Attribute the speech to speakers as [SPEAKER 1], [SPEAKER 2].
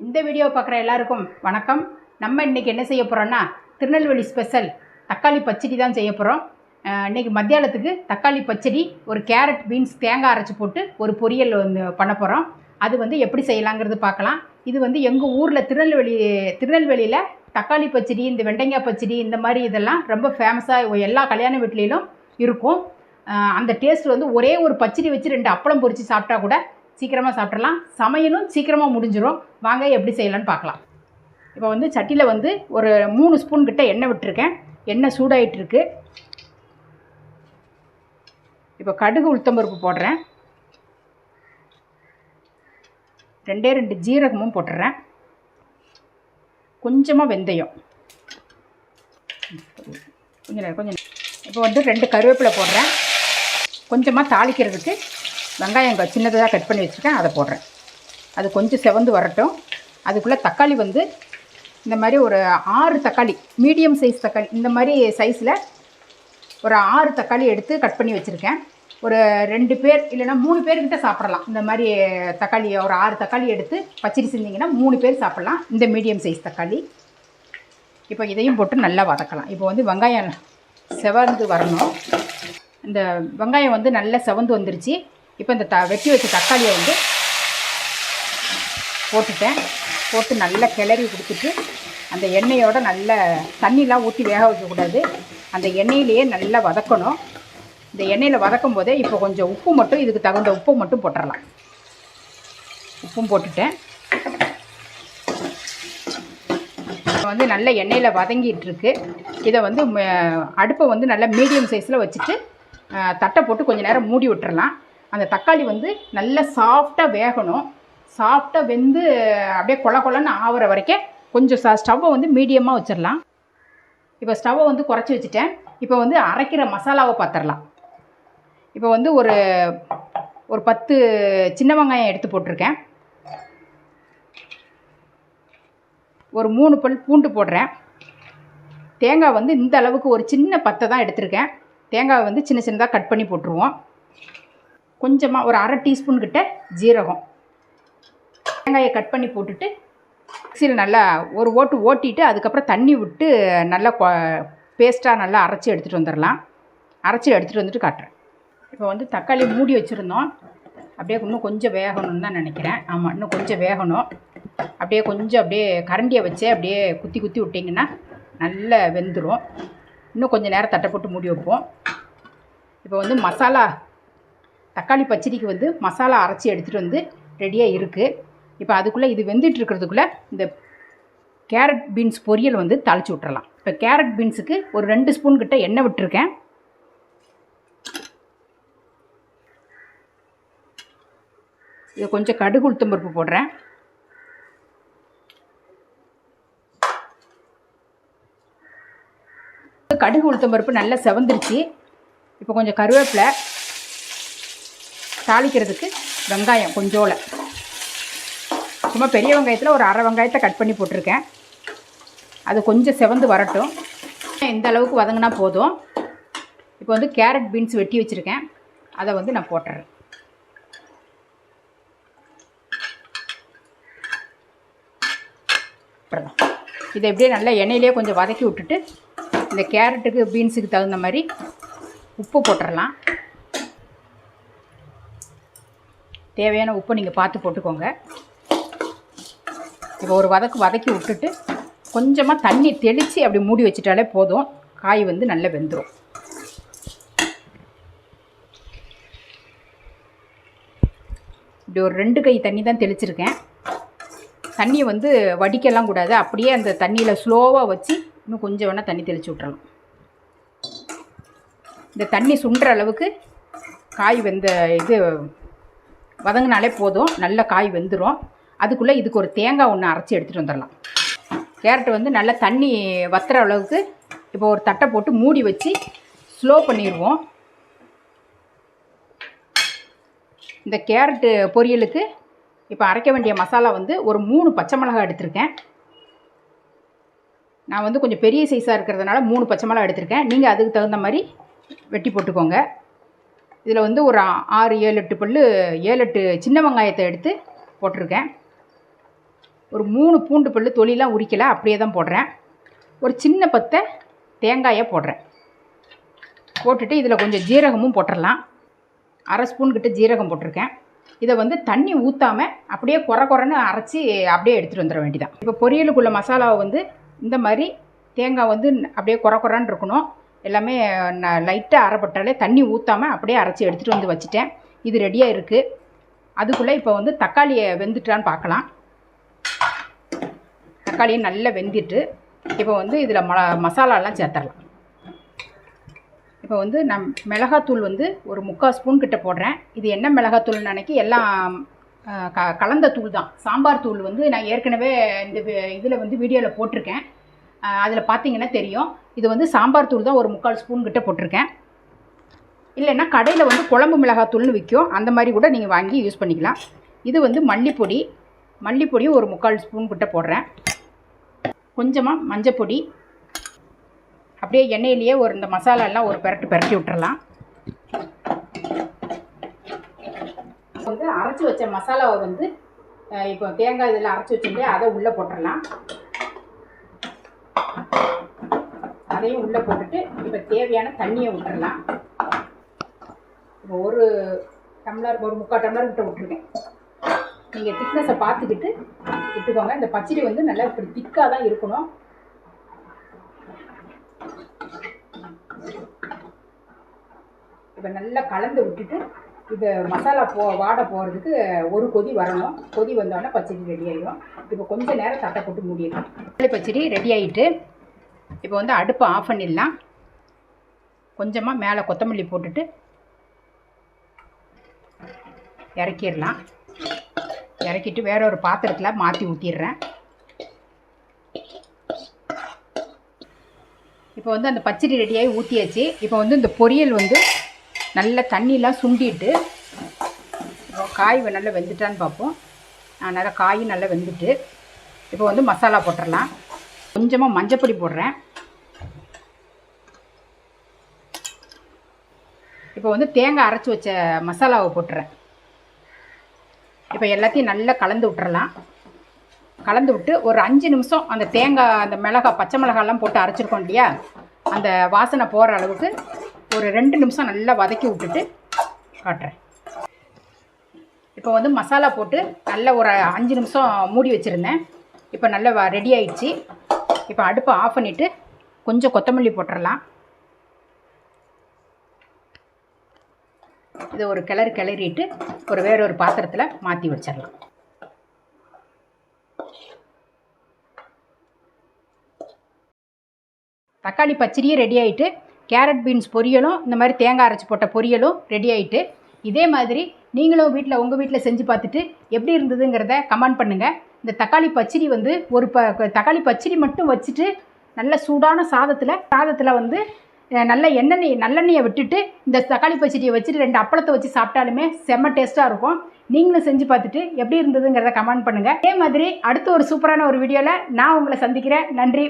[SPEAKER 1] இந்த வீடியோ பார்க்குற எல்லாருக்கும் வணக்கம். நம்ம இன்றைக்கி என்ன செய்ய போகிறோன்னா திருநெல்வேலி ஸ்பெஷல் தக்காளி பச்சடி தான் செய்ய போகிறோம் இன்றைக்கி மத்தியானத்துக்கு தக்காளி பச்சடி ஒரு கேரட் பீன்ஸ் தேங்காய் அரைச்சி போட்டு ஒரு பொரியல் வந்து பண்ண போகிறோம் அது வந்து எப்படி செய்யலாங்கிறது பார்க்கலாம். இது வந்து எங்கள் ஊரில் திருநெல்வேலி திருநெல்வேலியில் தக்காளி பச்சடி இந்த வெண்டைங்காய் பச்சடி இந்த மாதிரி இதெல்லாம் ரொம்ப ஃபேமஸாக எல்லா கல்யாண வீட்லேயும் இருக்கும். அந்த டேஸ்ட் வந்து ஒரே ஒரு பச்சடி வச்சு ரெண்டு அப்பளம் பொரித்து சாப்பிட்டா கூட சீக்கிரமாக சாப்பிட்றலாம் சமையலும் சீக்கிரமாக முடிஞ்சிடும் வாங்க எப்படி செய்யலாம்னு பார்க்கலாம். இப்போ வந்து சட்டியில் வந்து ஒரு மூணு ஸ்பூன் கிட்ட எண்ணெய் விட்டுருக்கேன். எண்ணெய் சூடாயிட்டுருக்கு. இப்போ கடுகு உளுத்தம்பருப்பு போடுறேன். ரெண்டே ரெண்டு ஜீரகமும் போட்டுறேன். கொஞ்சமாக வெந்தயம். கொஞ்சம் நேரம் கொஞ்சம் இப்போ வந்து ரெண்டு கருவேப்பிலை போடுறேன். கொஞ்சமாக தாளிக்கிறதுக்கு வெங்காயம் சின்னதாக கட் பண்ணி வச்சுருக்கேன் அதை போடுறேன். அது கொஞ்சம் செவந்து வரட்டும். அதுக்குள்ளே தக்காளி வந்து இந்த மாதிரி ஒரு ஆறு தக்காளி மீடியம் சைஸ் தக்காளி இந்த மாதிரி சைஸில் ஒரு ஆறு தக்காளி எடுத்து கட் பண்ணி வச்சுருக்கேன். ஒரு ரெண்டு பேர் இல்லைன்னா மூணு பேர்கிட்ட சாப்பிடலாம். இந்த மாதிரி தக்காளி ஒரு ஆறு தக்காளி எடுத்து பச்சடி செஞ்சிங்கன்னா மூணு பேர் சாப்பிட்லாம். இந்த மீடியம் சைஸ் தக்காளி. இப்போ இதையும் போட்டு நல்லா வதக்கலாம். இப்போ வந்து வெங்காயம் செவந்து வரணும். இந்த வெங்காயம் வந்து நல்லா செவந்து வந்துருச்சு. இப்போ இந்த த வெட்டி வச்ச தக்காளியை வந்து போட்டுட்டேன். போட்டு நல்லா கிளறி கொடுத்துட்டு அந்த எண்ணெயோட நல்ல தண்ணிலாம் ஊற்றி வேக வைக்கக்கூடாது. அந்த எண்ணெயிலேயே நல்லா வதக்கணும். இந்த எண்ணெயில் வதக்கும் போதே இப்போ கொஞ்சம் உப்பு மட்டும் இதுக்கு தகுந்த உப்பு மட்டும் போட்டுடலாம் உப்பும் போட்டுட்டேன். இப்போ வந்து நல்ல எண்ணெயில் வதங்கிட்டு இருக்கு. இதை வந்து ம- அடுப்பை வந்து நல்லா மீடியம் சைஸில் வச்சுட்டு தட்டை போட்டு கொஞ்சம் நேரம் மூடி விட்டுறலாம். அந்த தக்காளி வந்து நல்லா சாஃப்டாக வேகணும். சாஃப்டாக வெந்து அப்படியே கொல கொலன்னு ஆகிற வரைக்கும் கொஞ்சம் ச ஸ்டவ்வை வந்து மீடியமாக வச்சிடலாம் இப்போ ஸ்டவ்வை வந்து குறைச்சி வச்சுட்டேன். இப்போ வந்து அரைக்கிற மசாலாவை பார்த்துடலாம் இப்போ வந்து ஒரு ஒரு பத்து சின்ன வெங்காயம் எடுத்து போட்டிருக்கேன். ஒரு மூணு பல் பூண்டு போடுறேன். தேங்காய் வந்து இந்த அளவுக்கு ஒரு சின்ன பத்தை தான் எடுத்திருக்கேன். தேங்காய் வந்து சின்ன சின்னதாக கட் பண்ணி போட்டுருவோம். கொஞ்சமாக ஒரு அரை டீஸ்பூன் கிட்ட ஜீரகம். தேங்காயை கட் பண்ணி போட்டுட்டு மிக்சியில் நல்லா ஒரு ஓட்டு ஓட்டிட்டு அதுக்கப்புறம் தண்ணி விட்டு நல்லா பேஸ்ட்டாக நல்லா அரைச்சி எடுத்துகிட்டு வந்துடலாம் அரைச்சி எடுத்துகிட்டு வந்துட்டு காட்டுறேன். இப்போ வந்து தக்காளி மூடி வச்சுருந்தோம். அப்படியே இன்னும் கொஞ்சம் வேகணும்னு தான் நினைக்கிறேன். ஆமாம் இன்னும் கொஞ்சம் வேகணும். அப்படியே கொஞ்சம் அப்படியே கரண்டியை வச்சே அப்படியே குத்தி குத்தி விட்டிங்கன்னா நல்லா வெந்துடும் இன்னும் கொஞ்சம் நேரம் தட்டை போட்டு மூடி வைப்போம். இப்போ வந்து மசாலா தக்காளி பச்சடிக்கு வந்து மசாலா அரைச்சி எடுத்துகிட்டு வந்து ரெடியாக இருக்குது இப்போ அதுக்குள்ளே இது வெந்துட்டு இருக்கிறதுக்குள்ளே இந்த கேரட் பீன்ஸ் பொரியல் வந்து தாளித்து விட்டுறலாம். இப்போ கேரட் பீன்ஸுக்கு ஒரு ரெண்டு ஸ்பூன் கிட்ட எண்ணெய் விட்டுருக்கேன். இது கொஞ்சம் கடுகு உளுத்தம் பருப்பு போடுறேன். கடுகு உளுத்தம் பருப்பு நல்லா செவந்துருச்சு. இப்போ கொஞ்சம் கருவேப்பிலை தாளிக்கிறதுக்கு வெங்காயம் கொஞ்சோல. சும்மா பெரிய வெங்காயத்தில் ஒரு அரை வெங்காயத்தை கட் பண்ணி போட்டிருக்கேன். அது கொஞ்சம் செவந்து வரட்டும். இந்த அளவுக்கு வதங்கினா போதும். இப்போ வந்து கேரட் பீன்ஸ் வெட்டி வச்சுருக்கேன். அதை வந்து நான் போட்டுறேன். அப்புறம் இதை எப்படியே நல்லா எண்ணெயிலே கொஞ்சம் வதக்கி விட்டுட்டு இந்த கேரட்டுக்கு பீன்ஸுக்கு தகுந்த மாதிரி உப்பு போட்டுடலாம் தேவையான உப்பை நீங்கள் பார்த்து போட்டுக்கோங்க. இப்போ ஒரு வதக்கு வதக்கி விட்டுட்டு கொஞ்சமாக தண்ணி தெளித்து அப்படி மூடி வச்சிட்டாலே போதும். காய் வந்து நல்லா வெந்துடும் இப்படி ஒரு ரெண்டு கை தண்ணி தான் தெளிச்சிருக்கேன். தண்ணியை வந்து வடிக்கலாம் கூடாது. அப்படியே அந்த தண்ணியில் ஸ்லோவாக வச்சு இன்னும் கொஞ்சம் வேணால் தண்ணி தெளித்து விட்றலாம் இந்த தண்ணி சுண்டுற அளவுக்கு காய் வெந்த இது வதங்கினாலே போதும். நல்ல காய் வெந்துடும் அதுக்குள்ளே இதுக்கு ஒரு தேங்காய் ஒன்று அரைச்சி எடுத்துகிட்டு வந்துடலாம் கேரட் வந்து நல்லா தண்ணி வத்துற அளவுக்கு இப்போ ஒரு தட்டை போட்டு மூடி வச்சு ஸ்லோ பண்ணிடுவோம் இந்த கேரட்டு பொரியலுக்கு இப்போ அரைக்க வேண்டிய மசாலா வந்து ஒரு மூணு பச்சை மிளகாய் எடுத்திருக்கேன். நான் வந்து கொஞ்சம் பெரிய சைஸாக இருக்கிறதுனால மூணு பச்சை மிளகாய் எடுத்திருக்கேன். நீங்கள் அதுக்கு தகுந்த மாதிரி வெட்டி போட்டுக்கோங்க. இதில் வந்து ஒரு ஆறு ஏழு எட்டு பல் ஏழு எட்டு சின்ன வெங்காயத்தை எடுத்து போட்டிருக்கேன். ஒரு மூணு பூண்டு பல் தொலிலாம் உரிக்கலை அப்படியே தான் போடுறேன். ஒரு சின்ன பத்தை தேங்காயை போடுறேன். போட்டுட்டு இதில் கொஞ்சம் ஜீரகமும் போட்டுடலாம். அரை ஸ்பூன் கிட்ட ஜீரகம் போட்டிருக்கேன். இதை வந்து தண்ணி ஊற்றாமல் அப்படியே குறை குறைன்னு அரைச்சி அப்படியே எடுத்துகிட்டு வந்துட வேண்டியதான் இப்போ பொரியலுக்குள்ள மசாலாவை வந்து இந்த மாதிரி தேங்காய் வந்து அப்படியே குறை குறைன்னு இருக்கணும். எல்லாமே லைட்டாக அரைப்பட்டாலே தண்ணி ஊற்றாமல் அப்படியே அரைச்சி எடுத்துகிட்டு வந்து வச்சுட்டேன். இது ரெடியாக இருக்குது அதுக்குள்ளே இப்போ வந்து தக்காளியை வெந்துட்டான்னு பார்க்கலாம் தக்காளியை நல்லா வெந்திட்டு இப்போ வந்து இதில் ம மசாலாலாம் சேர்த்துடலாம் இப்போ வந்து நம் மிளகாத்தூள் வந்து ஒரு முக்கால் ஸ்பூன் கிட்ட போடுறேன். இது என்ன மிளகாத்தூள்னு நினைக்கி எல்லாம் க கலந்த தூள் தான். சாம்பார் தூள் வந்து நான் ஏற்கனவே இந்த இதில் வந்து வீடியோவில் போட்டிருக்கேன். அதில் பார்த்தீங்கன்னா தெரியும். இது வந்து சாம்பார் தூள் தான் ஒரு முக்கால் ஸ்பூன் கிட்ட போட்டிருக்கேன். இல்லைன்னா கடையில் வந்து குழம்பு மிளகாத்தூள்னு விற்கும் அந்த மாதிரி கூட நீங்கள் வாங்கி யூஸ் பண்ணிக்கலாம். இது வந்து மல்லிப்பொடி. மல்லிப்பொடியும் ஒரு முக்கால் ஸ்பூன் கிட்ட போடுறேன். கொஞ்சமாக மஞ்சப்பொடி அப்படியே எண்ணெயிலேயே ஒரு இந்த மசாலாலாம் ஒரு பெரட்டு பெரட்டி விட்டுறலாம். வந்து அரைச்சி வச்ச மசாலாவை வந்து இப்போ தேங்காய் இதில் அரைச்சி வச்சிருந்தே அதை உள்ளே போட்டுடலாம் அதையும் உள்ளே போட்டுட்டு இப்போ தேவையான தண்ணியை விட்டுறலாம் இப்போ ஒரு டம்ளர் ஒரு முக்கால் டம்ளர் விட்டு விட்டுருக்கேன். நீங்கள் திக்னஸை பார்த்துக்கிட்டு விட்டுக்கோங்க. இந்த பச்சடி வந்து நல்லா இப்படி திக்காக தான் இருக்கணும். இப்போ நல்லா கலந்து விட்டுட்டு இது மசாலா போ வாட போகிறதுக்கு ஒரு கொதி வரணும். கொதி வந்தோடனே பச்சடி ரெடி ஆகிடும் இப்போ கொஞ்ச நேரம் தட்டை போட்டு மூடிடலாம். பச்சடி ரெடி ஆகிட்டு இப்போ வந்து அடுப்பை ஆஃப் பண்ணிடலாம். கொஞ்சமாக மேலே கொத்தமல்லி போட்டுட்டு இறக்கிடலாம். இறக்கிட்டு வேற ஒரு பாத்திரத்தில் மாற்றி ஊற்றிடுறேன் இப்போ வந்து அந்த பச்சடி ரெடியாகி ஊற்றியாச்சு இப்போ வந்து இந்த பொரியல் வந்து நல்ல தண்ணியெலாம் சுண்டிட்டு காய் நல்லா வெந்துட்டான்னு பார்ப்போம். அதனால் காயும் நல்லா வெந்துட்டு இப்போ வந்து மசாலா போட்டுடலாம். கொஞ்சமாக மஞ்சப்பொடி போடுறேன். இப்போ வந்து தேங்காய் அரைச்சி வச்ச மசாலாவை போட்டுறேன். இப்போ எல்லாத்தையும் நல்லா கலந்து விட்டுறலாம். கலந்து விட்டு ஒரு அஞ்சு நிமிஷம் அந்த தேங்காய் அந்த மிளகாய் பச்சை மிளகாலாம் போட்டு அரைச்சிருக்கோம் இல்லையா? அந்த வாசனை போகிற அளவுக்கு ஒரு ரெண்டு நிமிஷம் நல்லா வதக்கி விட்டுட்டு காட்டுறேன். இப்போ வந்து மசாலா போட்டு நல்ல ஒரு அஞ்சு நிமிஷம் மூடி வச்சுருந்தேன். இப்போ நல்லா ரெடி ஆயிடுச்சு. இப்போ அடுப்பை ஆஃப் பண்ணிவிட்டு கொஞ்சம் கொத்தமல்லி போட்டுடலாம் இதை ஒரு கிளறு கிளறிட்டு ஒரு வேற ஒரு பாத்திரத்தில் மாற்றி வச்சிடலாம். தக்காளி பச்சடியும் ரெடி ஆகிட்டு கேரட் பீன்ஸ் பொரியலும் இந்த மாதிரி தேங்காய் அரைச்சி போட்ட பொரியலும் ரெடி ஆகிட்டு இதே மாதிரி நீங்களும் வீட்டில் உங்கள் வீட்டில் செஞ்சு பார்த்துட்டு எப்படி இருந்ததுங்கிறத கமெண்ட் பண்ணுங்கள் இந்த தக்காளி பச்சடி வந்து ஒரு ப தக்காளி பச்சடி மட்டும் வச்சுட்டு நல்ல சூடான சாதத்தில் சாதத்தில் வந்து நல்ல எண்ணெய் நல்லெண்ணெயை விட்டுட்டு இந்த தக்காளி பச்சடியை வச்சுட்டு ரெண்டு அப்பளத்தை வச்சு சாப்பிட்டாலுமே செம்ம டேஸ்ட்டாக இருக்கும். நீங்களும் செஞ்சு பார்த்துட்டு எப்படி இருந்ததுங்கிறத கமெண்ட் பண்ணுங்கள் அதே மாதிரி அடுத்த ஒரு சூப்பரான ஒரு வீடியோவில் நான் உங்களை சந்திக்கிறேன். நன்றி